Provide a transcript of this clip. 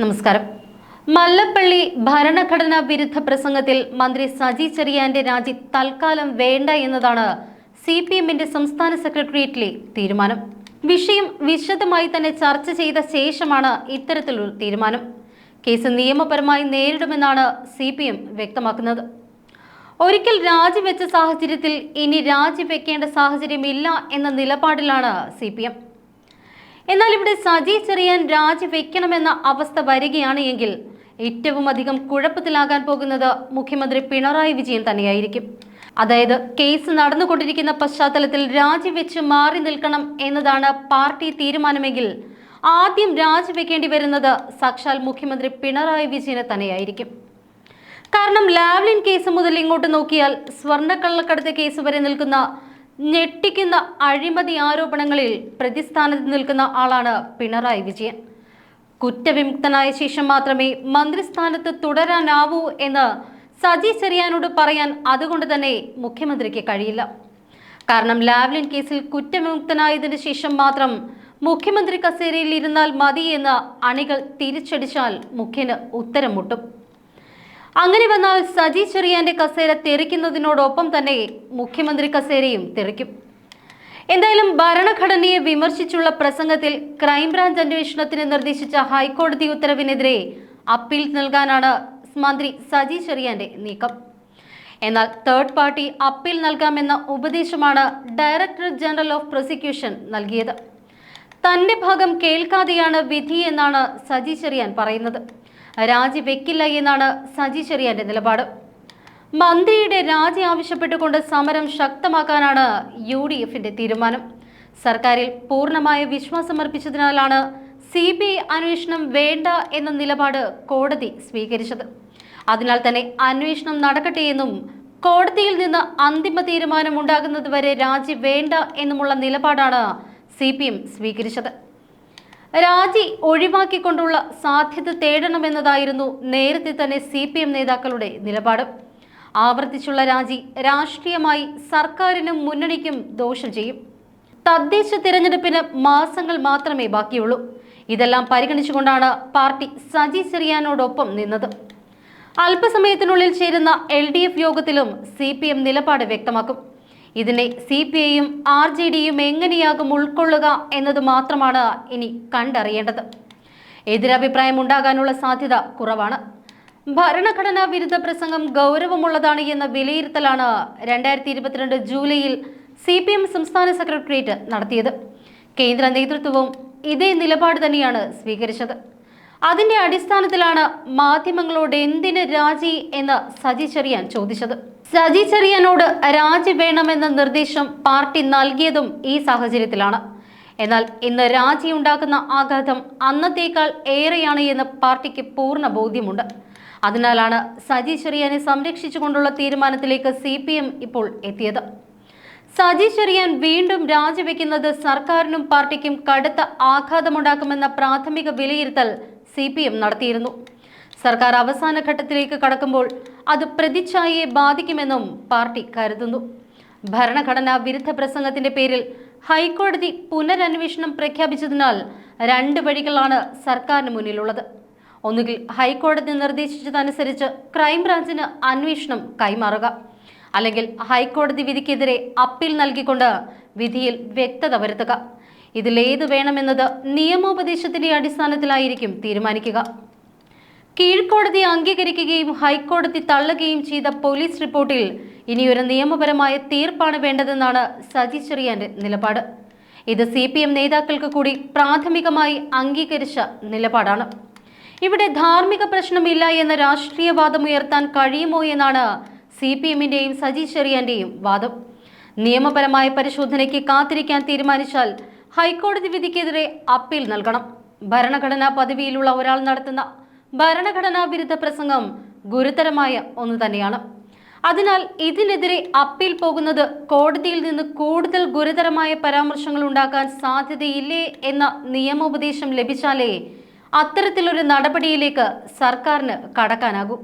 നമസ്കാരം. മല്ലപ്പള്ളി ഭരണഘടനാ വിരുദ്ധ പ്രസംഗത്തിൽ മന്ത്രി സജി ചെറിയാന്റെ രാജി തൽക്കാലം വേണ്ട എന്നതാണ് സി പി എമ്മിന്റെ സംസ്ഥാന സെക്രട്ടേറിയറ്റിലെ തീരുമാനം. വിഷയം വിശദമായി തന്നെ ചർച്ച ചെയ്ത ശേഷമാണ് ഇത്തരത്തിലൊരു തീരുമാനം. കേസ് നിയമപരമായി നേരിടുമെന്നാണ് സി പി എം വ്യക്തമാക്കുന്നത്. ഒരിക്കൽ രാജിവെച്ച സാഹചര്യത്തിൽ ഇനി രാജിവെക്കേണ്ട സാഹചര്യമില്ല എന്ന നിലപാടിലാണ് സി പി എം എന്നാൽ ഇവിടെ സജി ചെറിയാൻ രാജിവെക്കണമെന്ന അവസ്ഥ വരികയാണ് എങ്കിൽ ഏറ്റവും അധികം കുഴപ്പത്തിലാകാൻ പോകുന്നത് മുഖ്യമന്ത്രി പിണറായി വിജയൻ തന്നെയായിരിക്കും. അതായത് കേസ് നടന്നുകൊണ്ടിരിക്കുന്ന പശ്ചാത്തലത്തിൽ രാജിവെച്ച് മാറി നിൽക്കണം എന്നതാണ് പാർട്ടി തീരുമാനമെങ്കിൽ ആദ്യം രാജിവെക്കേണ്ടി വരുന്നത് സാക്ഷാൽ മുഖ്യമന്ത്രി പിണറായി വിജയനെ തന്നെയായിരിക്കും. കാരണം ലാവ്ലിൻ കേസ് മുതൽ ഇങ്ങോട്ട് നോക്കിയാൽ സ്വർണക്കള്ളക്കടത്ത് കേസ് വരെ നിൽക്കുന്ന ഞെട്ടിക്കുന്ന അഴിമതി ആരോപണങ്ങളിൽ പ്രതിസ്ഥാനത്ത് നിൽക്കുന്ന ആളാണ് പിണറായി വിജയൻ. കുറ്റവിമുക്തനായ ശേഷം മാത്രമേ മന്ത്രിസ്ഥാനത്ത് തുടരാനാവൂ എന്ന് സജി ചെറിയാനോട് പറയാൻ അതുകൊണ്ട് തന്നെ മുഖ്യമന്ത്രിക്ക് കഴിയില്ല. കാരണം ലാവ്ലിൻ കേസിൽ കുറ്റവിമുക്തനായതിനു ശേഷം മാത്രം മുഖ്യമന്ത്രി കസേരയിൽ ഇരുന്നാൽ മതി എന്ന് അണികൾ തിരിച്ചടിച്ചാൽ മുഖ്യന് ഉത്തരം മുട്ടും അങ്ങനെ വന്നാൽ സജി ചെറിയാന്റെ കസേര തെറിക്കുന്നതിനോടൊപ്പം തന്നെ മുഖ്യമന്ത്രി കസേരയും തെറിക്കും. എന്തായാലും ഭരണഘടനയെ വിമർശിച്ചുള്ള പ്രസംഗത്തിൽ ക്രൈംബ്രാഞ്ച് അന്വേഷണത്തിന് നിർദ്ദേശിച്ച ഹൈക്കോടതി ഉത്തരവിനെതിരെ അപ്പീൽ നൽകാനാണ് മന്ത്രി സജി ചെറിയാന്റെ നീക്കം. എന്നാൽ തേർഡ് പാർട്ടി അപ്പീൽ നൽകാമെന്ന ഉപദേശമാണ് ഡയറക്ടർ ജനറൽ ഓഫ് പ്രോസിക്യൂഷൻ നൽകിയത്. തന്റെ ഭാഗം കേൾക്കാതെയാണ് വിധി എന്നാണ് സജി ചെറിയാൻ പറയുന്നത്. രാജി വെക്കില്ല എന്നാണ് സജി ചെറിയാന്റെ നിലപാട്. മന്ത്രിയുടെ രാജി ആവശ്യപ്പെട്ടുകൊണ്ട് സമരം ശക്തമാക്കാനാണ് യു ഡി എഫിന്റെ തീരുമാനം. സർക്കാരിൽ പൂർണമായ വിശ്വാസമർപ്പിച്ചതിനാലാണ് സി ബി ഐ അന്വേഷണം വേണ്ട എന്ന നിലപാട് കോടതി സ്വീകരിച്ചത്. അതിനാൽ തന്നെ അന്വേഷണം നടക്കട്ടെ എന്നും കോടതിയിൽ നിന്ന് അന്തിമ തീരുമാനം ഉണ്ടാകുന്നതുവരെ രാജി വേണ്ട എന്നുമുള്ള നിലപാടാണ് സി സ്വീകരിച്ചത്. രാജി ഒഴിവാക്കിക്കൊണ്ടുള്ള സാധ്യത തേടണമെന്നതായിരുന്നു നേരത്തെ തന്നെ സി പി എം നേതാക്കളുടെ നിലപാട്. ആവർത്തിച്ചുള്ള രാജി രാഷ്ട്രീയമായി സർക്കാരിനും മുന്നണിക്കും ദോഷം ചെയ്യും. തദ്ദേശ തിരഞ്ഞെടുപ്പിന് മാസങ്ങൾ മാത്രമേ ബാക്കിയുള്ളൂ. ഇതെല്ലാം പരിഗണിച്ചുകൊണ്ടാണ് പാർട്ടി സജി ചെറിയാനോടൊപ്പം നിന്നത്. അല്പസമയത്തിനുള്ളിൽ ചേരുന്ന എൽ യോഗത്തിലും സി നിലപാട് വ്യക്തമാക്കും. ഇതിനെ സി പി ഐയും ആർ ജെ ഡിയും എങ്ങനെയാകും ഉൾക്കൊള്ളുക എന്നത് മാത്രമാണ് ഇനി കണ്ടറിയേണ്ടത്. എതിരഭിപ്രായം ഉണ്ടാകാനുള്ള സാധ്യത കുറവാണ്. ഭരണഘടനാ വിരുദ്ധ പ്രസംഗം ഗൗരവമുള്ളതാണ് എന്ന വിലയിരുത്തലാണ് രണ്ടായിരത്തി ഇരുപത്തിരണ്ട് ജൂലൈയിൽ സി പി എം സംസ്ഥാന സെക്രട്ടേറിയറ്റ് നടത്തിയത്. കേന്ദ്ര നേതൃത്വവും ഇതേ നിലപാട് തന്നെയാണ് സ്വീകരിച്ചത്. അതിന്റെ അടിസ്ഥാനത്തിലാണ് മാധ്യമങ്ങളോട് എന്തിന് രാജി എന്ന് സജി ചെറിയാൻ ചോദിച്ചത്. സജി ചെറിയനോട് രാജി വേണമെന്ന നിർദ്ദേശം പാർട്ടി നൽകിയതും ഈ സാഹചര്യത്തിലാണ്. എന്നാൽ ഇന്ന് രാജി ഉണ്ടാക്കുന്ന ആഘാതം അന്നത്തേക്കാൾ ഏറെയാണ് എന്ന് പാർട്ടിക്ക് പൂർണ ബോധ്യമുണ്ട്. അതിനാലാണ് സജി ചെറിയാനെ സംരക്ഷിച്ചുകൊണ്ടുള്ള തീരുമാനത്തിലേക്ക് സി പി എം ഇപ്പോൾ എത്തിയത്. സജി ചെറിയാൻ വീണ്ടും രാജിവെക്കുന്നത് സർക്കാരിനും പാർട്ടിക്കും കടുത്ത ആഘാതമുണ്ടാക്കുമെന്ന പ്രാഥമിക വിലയിരുത്തൽ സി പി എം നടത്തിയിരുന്നു. സർക്കാർ അവസാന ഘട്ടത്തിലേക്ക് കടക്കുമ്പോൾ അത് പ്രതിച്ഛായയെ ബാധിക്കുമെന്നും പാർട്ടി കരുതുന്നു. ഭരണഘടനാ വിരുദ്ധ പ്രസംഗത്തിന്റെ പേരിൽ ഹൈക്കോടതി പുനരന്വേഷണം പ്രഖ്യാപിച്ചതിനാൽ രണ്ട് വഴികളാണ് സർക്കാരിന് മുന്നിലുള്ളത്. ഒന്നുകിൽ ഹൈക്കോടതി നിർദ്ദേശിച്ചതനുസരിച്ച് ക്രൈംബ്രാഞ്ചിന് അന്വേഷണം കൈമാറുക. അല്ലെങ്കിൽ ഹൈക്കോടതി വിധിക്കെതിരെ അപ്പീൽ നൽകിക്കൊണ്ട് വിധിയിൽ വ്യക്തത വരുത്തുക. ഇതിലേത് വേണമെന്നത് നിയമോപദേശത്തിന്റെ അടിസ്ഥാനത്തിലായിരിക്കും തീരുമാനിക്കുക. കീഴ്ക്കോടതി അംഗീകരിക്കുകയും ഹൈക്കോടതി തള്ളുകയും ചെയ്ത പോലീസ് റിപ്പോർട്ടിൽ ഇനിയൊരു നിയമപരമായ തീർപ്പാണ് വേണ്ടതെന്നാണ് സജി ചെറിയാന്റെ നിലപാട്. ഇത് സി പി എം നേതാക്കൾക്ക് കൂടി പ്രാഥമികമായി അംഗീകരിച്ച നിലപാടാണ്. ഇവിടെ ധാർമ്മിക പ്രശ്നമില്ല എന്ന രാഷ്ട്രീയവാദം ഉയർത്താൻ കഴിയുമോ എന്നാണ് സി പി എമ്മിന്റെയും സജി ചെറിയാന്റെയും വാദം. നിയമപരമായ പരിശോധനയ്ക്ക് കാത്തിരിക്കാൻ തീരുമാനിച്ചാൽ ഹൈക്കോടതി വിധിക്കെതിരെ അപ്പീൽ നൽകണം. ഭരണഘടനാ പദവിയിലുള്ള ഒരാൾ നടത്തുന്ന ഭരണഘടനാ വിരുദ്ധ പ്രസംഗം ഗുരുതരമായ ഒന്ന് തന്നെയാണ്. അതിനാൽ ഇതിനെതിരെ അപ്പീൽ പോകുന്നത് കോടതിയിൽ നിന്ന് കൂടുതൽ ഗുരുതരമായ പരാമർശങ്ങൾ ഉണ്ടാക്കാൻ സാധ്യതയില്ലേ എന്ന നിയമോപദേശം ലഭിച്ചാലേ അത്തരത്തിലൊരു നടപടിയിലേക്ക് സർക്കാരിന് കടക്കാനാകൂ.